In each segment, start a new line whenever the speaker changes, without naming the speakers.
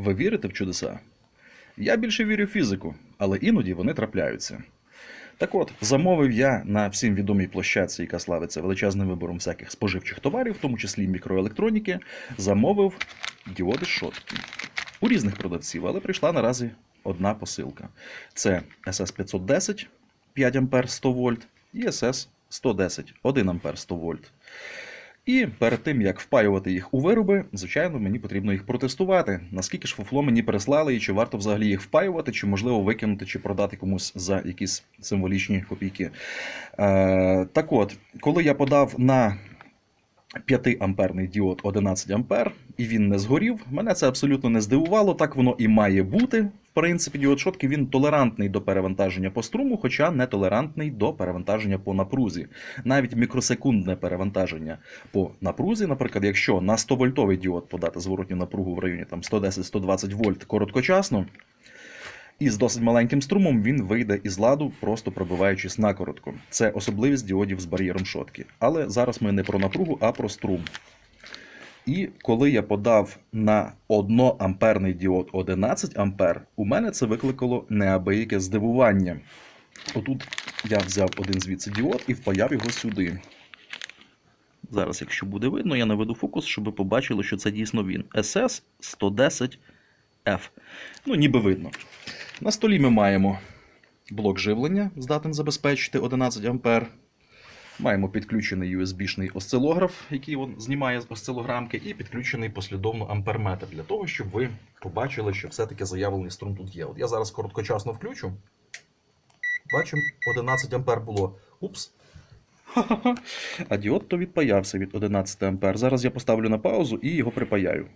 Ви вірите в чудеса? Я більше вірю в фізику, але іноді вони трапляються. Так от, замовив я на всім відомій площадці, яка славиться величезним вибором всяких споживчих товарів, в тому числі мікроелектроніки, замовив діоди шотки у різних продавців, але прийшла наразі одна посилка. Це SS 510 5 А 100 вольт і SS 110 1 А 100 вольт. І перед тим як впаювати їх у вироби, звичайно, мені потрібно їх протестувати. Наскільки ж фуфло мені переслали, і чи варто взагалі їх впаювати, чи можливо викинути, чи продати комусь за якісь символічні копійки. Е, так от, коли я подав на 5 амперний діод 11 ампер, і він не згорів, мене це абсолютно не здивувало. Так воно і має бути. Принципі, діод шотки він толерантний до перевантаження по струму, хоча не толерантний до перевантаження по напрузі. Навіть мікросекундне перевантаження по напрузі, наприклад, якщо на 100 вольтовий діод подати зворотню напругу в районі там 110-120 вольт короткочасно, і з досить маленьким струмом він вийде із ладу, просто пробиваючись накоротко. Це особливість діодів з бар'єром шотки. Але зараз ми не про напругу, а про струм. І коли я подав на 1 амперний діод 11 ампер, у мене це викликало неабияке здивування. Отут я взяв один звідси діод і впаяв його сюди. Зараз, якщо буде видно, я наведу фокус, щоб ви побачили, що це дійсно він. SS 110F. Ну, ніби видно. На столі ми маємо блок живлення, здатен забезпечити 11 А. Маємо підключений USB-шний осцилограф, який он знімає з осцилограмки, і підключений послідовно амперметр для того, щоб ви побачили, що все-таки заявлений струм тут є. От я зараз короткочасно включу. Бачимо, 11 ампер було. Упс. Ха-ха-ха. А діод то відпаявся від 11 ампер. Зараз я поставлю на паузу і його припаяю.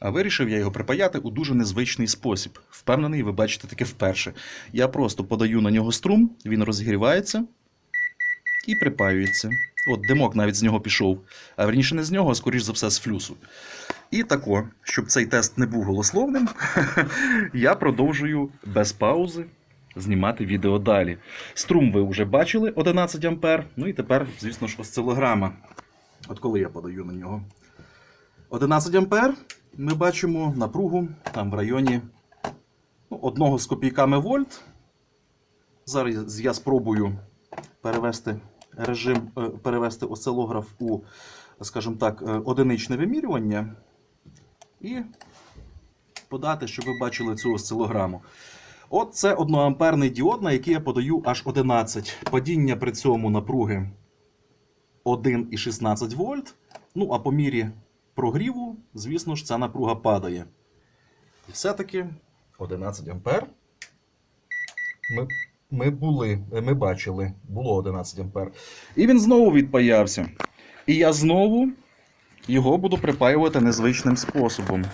А вирішив я його припаяти у дуже незвичний спосіб. Впевнений, ви бачите таке вперше. Я просто подаю на нього струм, він розгрівається і припаюється. От димок навіть з нього пішов. А верніше не з нього, а скоріш за все з флюсу. І тако, щоб цей тест не був голословним, я продовжую без паузи знімати відео далі. Струм ви вже бачили 11 А. Ну і тепер, звісно ж, осцилограма. От коли я подаю на нього 11 ампер, ми бачимо напругу там в районі ну, одного з копійками вольт. Зараз я спробую перевести режим, е, перевести осцилограф у, скажімо так, е, одиничне вимірювання і подати, щоб ви бачили цю осцилограму. От це одноамперний діод, на який я подаю аж 11. Падіння при цьому напруги 1,16 вольт. Ну, а по мірі прогріву, звісно ж, ця напруга падає. І все-таки 11 ампер. Ми, ми були, ми бачили, було 11 ампер. І він знову відпаявся. І я знову його буду припаювати незвичним способом.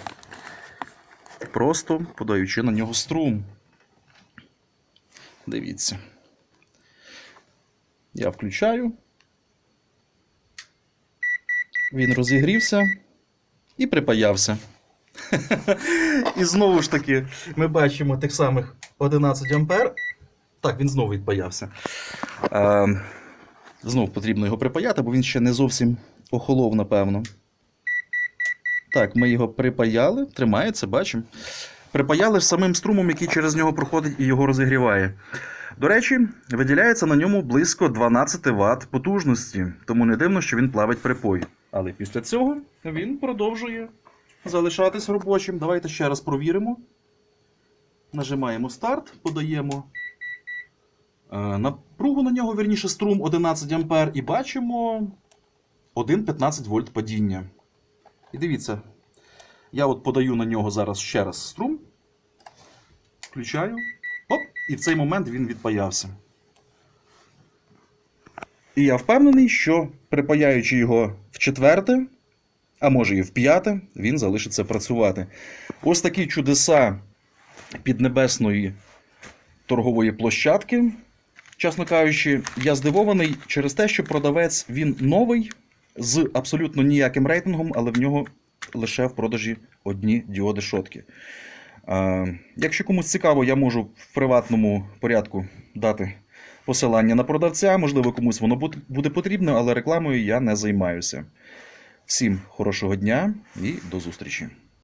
Просто подаючи на нього струм. Дивіться. Я включаю. Він розігрівся і припаявся. І знову ж таки, ми бачимо тих самих 11 ампер. Так, він знову відпаявся. Е, знову потрібно його припаяти, бо він ще не зовсім охолов, напевно. Так, ми його припаяли, тримається, бачимо. Припаяли самим струмом, який через нього проходить і його розігріває. До речі, виділяється на ньому близько 12 Вт потужності, тому не дивно, що він плавить припой. Але після цього він продовжує залишатись робочим. Давайте ще раз провіримо. Нажимаємо старт, подаємо напругу на нього, верніше струм 11 А, і бачимо 1,15 вольт падіння. І дивіться, я от подаю на нього зараз ще раз струм. Включаю. Оп, і в цей момент він відпаявся. І я впевнений, що припаяючи його в четверте, а може і в п'яте, він залишиться працювати. Ось такі чудеса піднебесної торгової площадки. Чесно кажучи, я здивований через те, що продавець він новий з абсолютно ніяким рейтингом, але в нього лише в продажі одні діоди шотки. Якщо комусь цікаво, я можу в приватному порядку дати посилання на продавця. Можливо, комусь воно буде потрібно, але рекламою я не займаюся. Всім хорошого дня і до зустрічі!